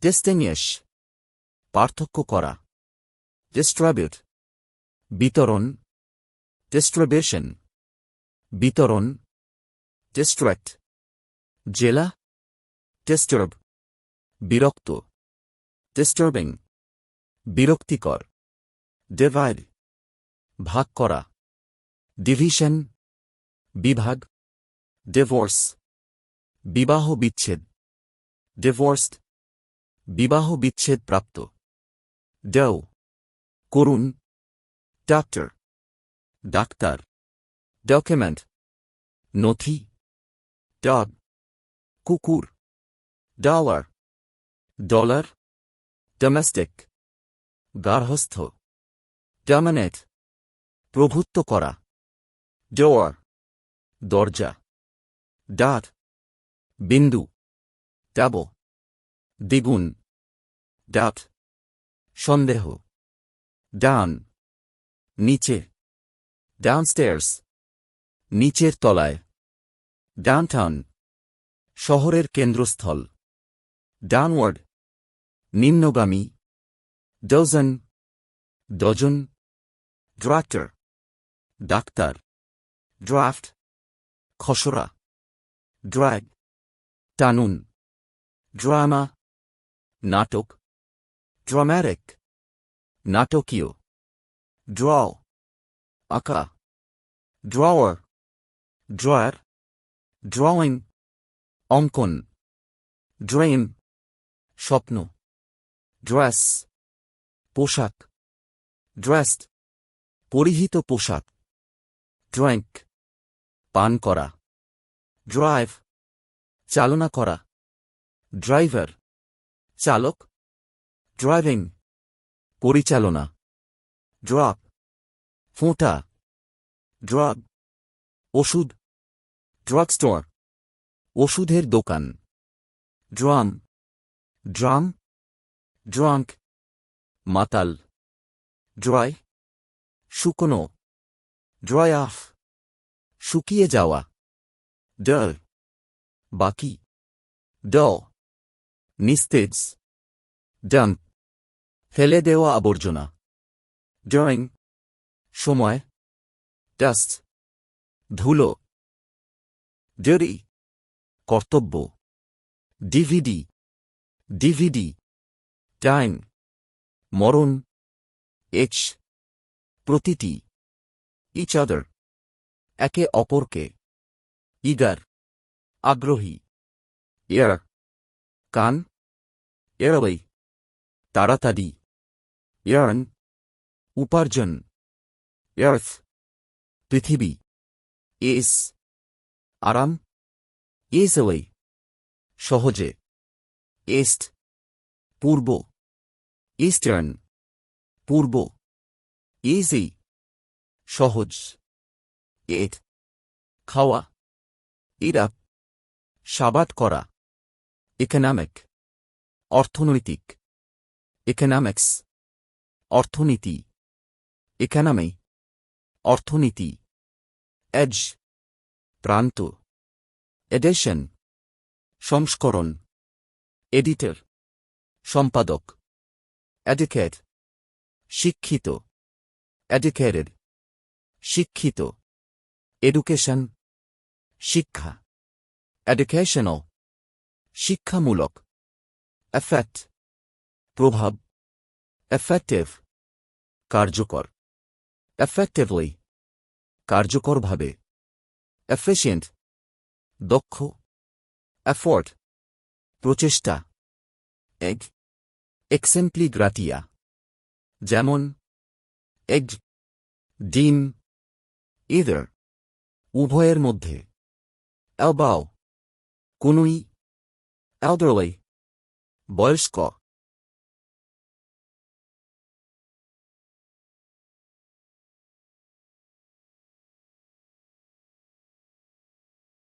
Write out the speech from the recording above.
ডিস্টিংয়েশ পার্থক্য করা। ডিস্ট্রিবিউট বিতরণ। ডিস্ট্রিবিউশন বিতরণ। ডিস্ট্র্যাক্ট জেলা। ডিস্টার্ব বিরক্ত। ডিস্টার্বিং বিরক্তিকর। ডিভাইড ভাগ করা। ডিভিশন বিভাগ। ডিভোর্স বিবাহ বিচ্ছেদ। ডিভোর্সড বিবাহ বিচ্ছেদ প্রাপ্ত ডেও। করুন। ডাক্তার। ডাক্তার। ডকুমেন্ট। নথি। ডগ কুকুর। ডলার। ডলার। ডোমেস্টিক। গার্হস্থ। ডমিনেট। প্রভুত্ব করা। ডোয়ার দরজা। ডাট। বিন্দু। ডাবো দ্বিগুণ। ডাট সন্দেহ। ডান। নিচে। ডান ডাউনস্টেয়ার্স। নিচের তলায়। ডাউনটাউন। শহরের কেন্দ্রস্থল। ডাউনওয়ার্ড। নিম্নগামী। ডজন। ডজন। ড্রাক্টর ডাক্তার। ড্রাফট। খসড়া। ড্রাগ। টানুন। ড্রামা। নাটক ড্রামাটিক নাটকীয় ড্র আঁকা ড্রওয়ার ড্রয়ার ড্রয়িং অঙ্কন ড্রেম স্বপ্ন ড্রেস পোশাক ড্রেসড পরিহিত পোশাক ড্রাঙ্ক পান করা ড্রাইভ চালনা করা ড্রাইভার চালক। ড্রাইভিং পরিচালনা। ড্রপ ফোঁটা। ড্রাগ ওষুধ। ড্রাগ স্টোর ওষুধের দোকান। ড্রাম ড্রাম ড্রাঙ্ক মাতাল। ড্রাই শুকনো। ড্রাই আফ শুকিয়ে যাওয়া। ডল বাকি। ড নিস্তেজ। ডাম্প ফেলে দেওয়া আবর্জনা। ড্রয়িং সময়। ডাস্ট ধুলো। ডেরি কর্তব্য। ডিভিডি ডিভিডি টাইম মরণ। এইচ প্রতিটি। ইচ আদার একে অপরকে। ইগার আগ্রহী। এয়ার কান এয়ারওয়ে তাড়াতাড়ি ইয়ার্ন উপার্জন এয়ার্থ পৃথিবী এস আরাম এসওয়ে সহজে এস্ট পূর্ব ইস্টার্ন পূর্ব ইজি সহজ এট খাওয়া ইরাপ সাবাত করা ইকোনমিক অর্থনৈতিক ইকোনমিক্স অর্থনীতি ইকোনমি অর্থনীতি এজ প্রান্ত এডিশন সংস্করণ এডিটর সম্পাদক এডুকেট শিক্ষিত এডুকেটেড শিক্ষিত এডুকেশন শিক্ষা এডুকেশনাল শিক্ষামূলক এফেক্ট প্রভাব এফেক্টিভ কার্যকর এফেক্টিভলি কার্যকরভাবে এফিসিয়েন্ট দক্ষ এফোর্ট প্রচেষ্টা এগ এক্সেম্পলি গ্রাটিয়া যেমন এগ ডিম ইদার উভয়ের মধ্যে এলবাও কোনুই এলডারলি বয়স্ক